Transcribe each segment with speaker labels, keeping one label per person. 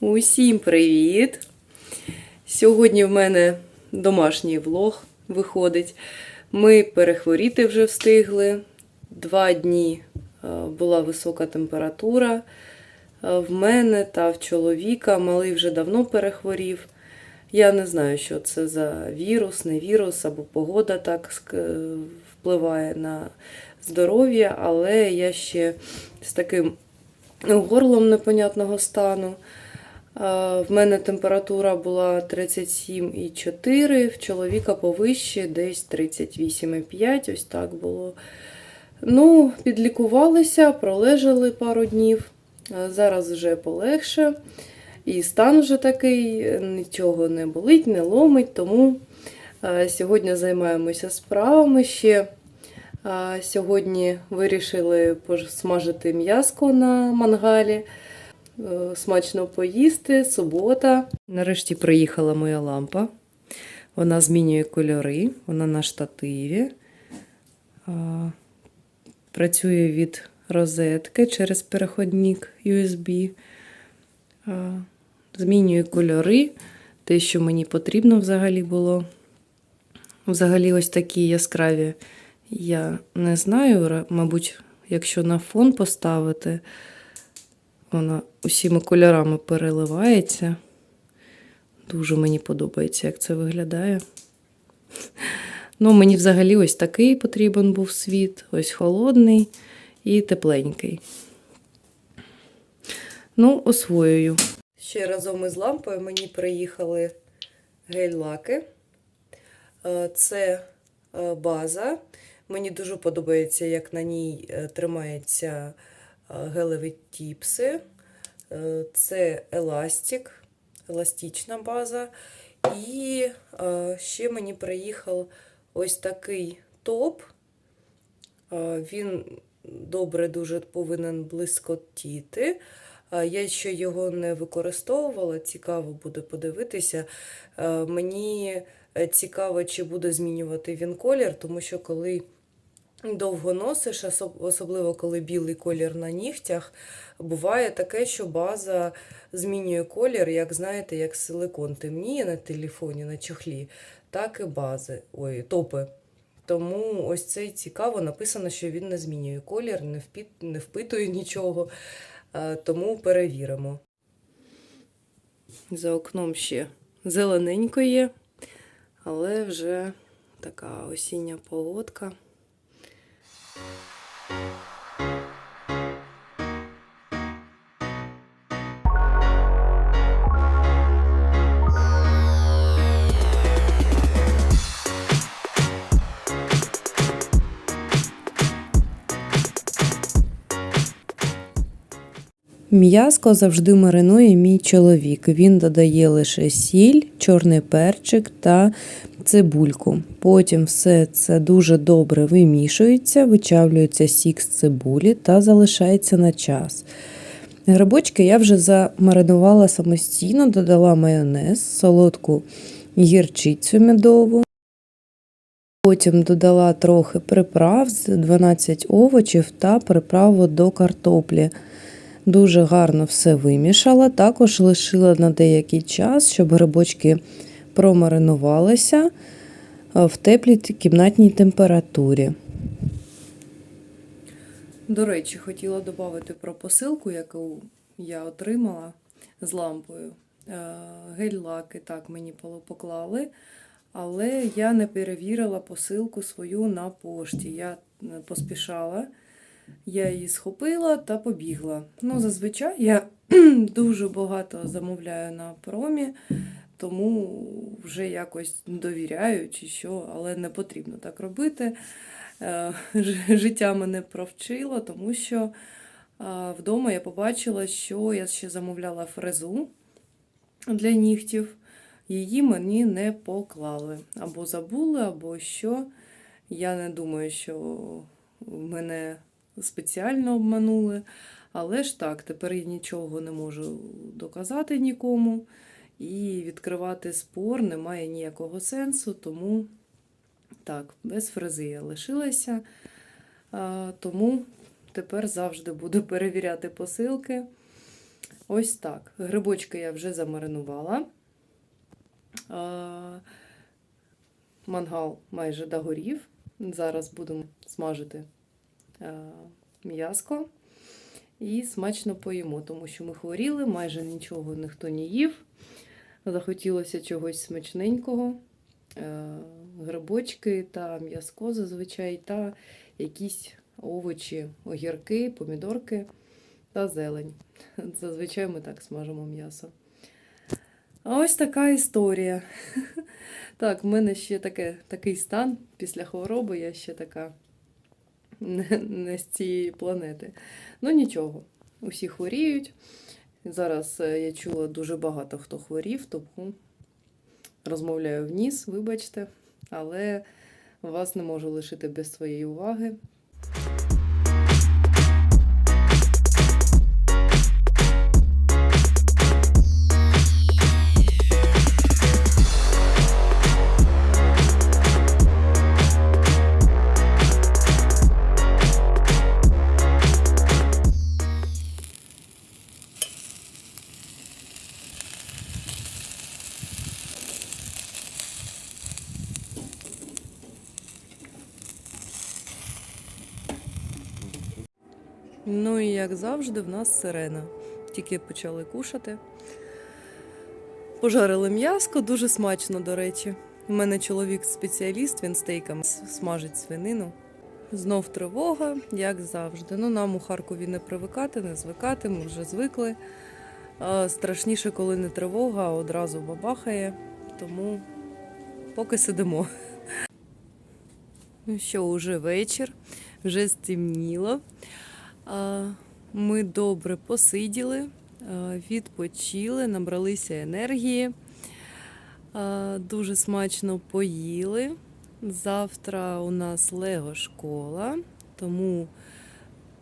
Speaker 1: Усім привіт! Сьогодні в мене домашній влог виходить. Ми перехворіти вже встигли. Два дні е, була висока температура. Е, В мене та в чоловіка малий вже давно перехворів. Я не знаю, що це за вірус, не вірус або погода так впливає на здоров'я, але я ще з таким горлом непонятного стану. А, В мене температура була 37,4, в чоловіка повище, десь 38,5, ось так було. Ну, підлікувалися, пролежали пару днів. Зараз вже полегше. І стан вже такий, нічого не болить, не ломить, тому сьогодні займаємося справами ще. Сьогодні вирішили смажити м'яско на мангалі. Е, Смачно поїсти, субота. Нарешті приїхала моя лампа. Вона змінює кольори, вона на штативі. Працює від розетки через переходник USB. А, Змінює кольори, те, що мені потрібно взагалі було. Взагалі, ось такі яскраві. Я не знаю, мабуть, якщо на фон поставити, вона усіма кольорами переливається. Дуже мені подобається, як це виглядає. Ну, мені взагалі ось такий потрібен був світ, ось холодний і тепленький. Ну, освоюю. Ще разом із лампою мені приїхали гель-лаки. Е, Це е, база. Мені дуже подобається, як на ній е, тримаються е, гелеві тіпси. Е, Це еластик, еластична база. І е, ще мені приїхав ось такий топ. Е, Він добре дуже повинен блискотіти. Я ще його не використовувала, цікаво буде подивитися. Мені цікаво, чи буде змінювати він колір, тому що коли довго носиш, особливо коли білий колір на нігтях, буває таке, що база змінює колір, як знаєте, як силикон темніє на телефоні, на чохлі, так і бази, ой, топи. Тому ось це цікаво. Написано, що він не змінює колір, не, впіт, не впитує нічого. Тому перевіримо. За окном ще зелененько є, але вже така осіння погодка. М'язко завжди маринує мій чоловік. Він додає лише сіль, чорний перчик та цибульку. Потім все це дуже добре вимішується, вичавлюється сік з цибулі та залишається на час. Грибочки я вже замаринувала самостійно, додала майонез, солодку гірчицю медову. Потім додала трохи приправ, з 12 овочів та приправу до картоплі. Дуже гарно все вимішала. Також лишила на деякий час, щоб грибочки промаринувалися е, в теплій кімнатній температурі. До речі, хотіла додати про посилку, яку я отримала з лампою. Е, Гель-лаки так мені поклали, але я не перевірила посилку свою на пошті. Я е, поспішала. Я її схопила та побігла. Ну, зазвичай я дуже багато замовляю на промі, тому вже якось довіряю чи що, але не потрібно так робити. Е, Життя мене провчило, тому що вдома я побачила, що я ще замовляла фрезу для нігтів. Її мені не поклали. Або забули, або що. Я не думаю, що мене спеціально обманули. Але ж так, тепер я нічого не можу доказати нікому. І відкривати спор немає ніякого сенсу, тому так, без фрези я лишилася. Тому тепер завжди буду перевіряти посилки. Ось так. Грибочки я вже замаринувала. Мангал майже догорів. Зараз будемо смажити м'яско і смачно поїмо, тому що ми хворіли, майже нічого ніхто не їв. Захотілося чогось смачненького. Е, Грибочки та м'яско зазвичай, та якісь овочі, огірки, помідорки та зелень. Зазвичай ми так смажимо м'ясо. А ось така історія. Так, в мене ще таке, такий стан після хвороби, я ще така не, не з цієї планети. Ну нічого, усі хворіють. Зараз е, я чула дуже багато хто хворів, тому розмовляю в вибачте, але вас не можу лишити без своєї уваги. Ну і як завжди, в нас сирена. Тільки почали кушати. Пожарили м'яско, дуже смачно, до речі. У мене чоловік спеціаліст, він стейками смажить свинину. Знов тривога, як завжди. Ну, нам у Харкові не привикати, не звикати, ми вже звикли. Страшніше, коли не тривога, а одразу бабахає. Тому поки сидимо. Ну що, уже вечір, вже стемніло. Ми добре посиділи, відпочили, набралися енергії, дуже смачно поїли. Завтра у нас Лего школа, тому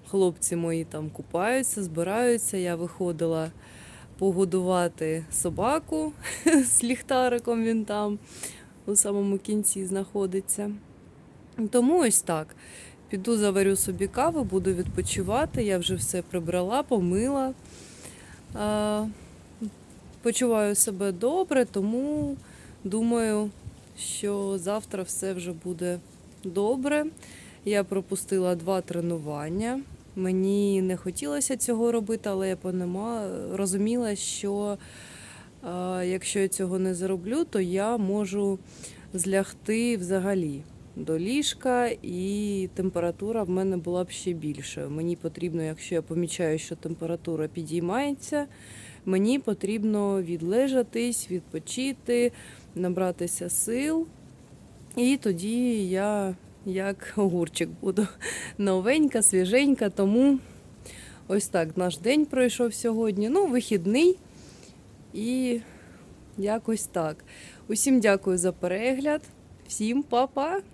Speaker 1: хлопці мої там купаються, збираються. Я виходила погодувати собаку з ліхтариком, він там у самому кінці знаходиться. Тому ось так. Піду заварю собі каву, буду відпочивати. Я вже все прибрала, помила. Почуваю себе добре, тому думаю, що завтра все вже буде добре. Я пропустила два тренування. Мені не хотілося цього робити, але я понима, розуміла, що якщо я цього не зроблю, то я можу злягти взагалі до ліжка, і температура в мене була б ще більшою. Мені потрібно, якщо я помічаю, що температура підіймається, мені потрібно відлежатись, відпочити, набратися сил. І тоді я як огурчик буду новенька, свіженька. Тому ось так наш день пройшов сьогодні. Ну, вихідний. І якось так. Усім дякую за перегляд. Всім па-па!